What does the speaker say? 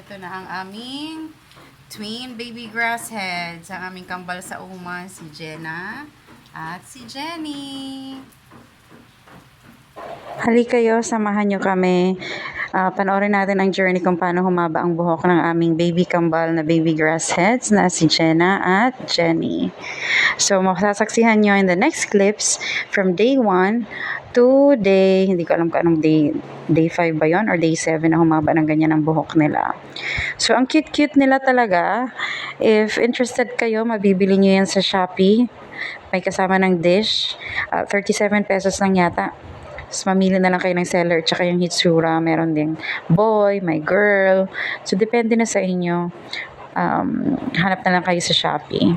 Ito na ang aming twin baby grass heads. Ang aming kambal sa uma, si Jenna at si Jenny. Halika kayo, samahan nyo kami. Ah, panoorin natin ang journey kung paano humaba ang buhok ng aming baby kambal na baby grass heads na si Jenna at Jenny. So, masasaksihan nyo in the next clips from day 1 to day, hindi ko alam kung anong day, day 5 ba yon or day 7 na humaba ng ganyan ang buhok nila. So, ang cute-cute nila talaga. If interested kayo, mabibili nyo yan sa Shopee. May kasama ng dish. Ah, 37 pesos lang yata. Tapos mamili na lang kayo ng seller tsaka yung hitsura. Meron ding boy, may girl. So, depende na sa inyo. Um, hanap na lang kayo sa Shopee.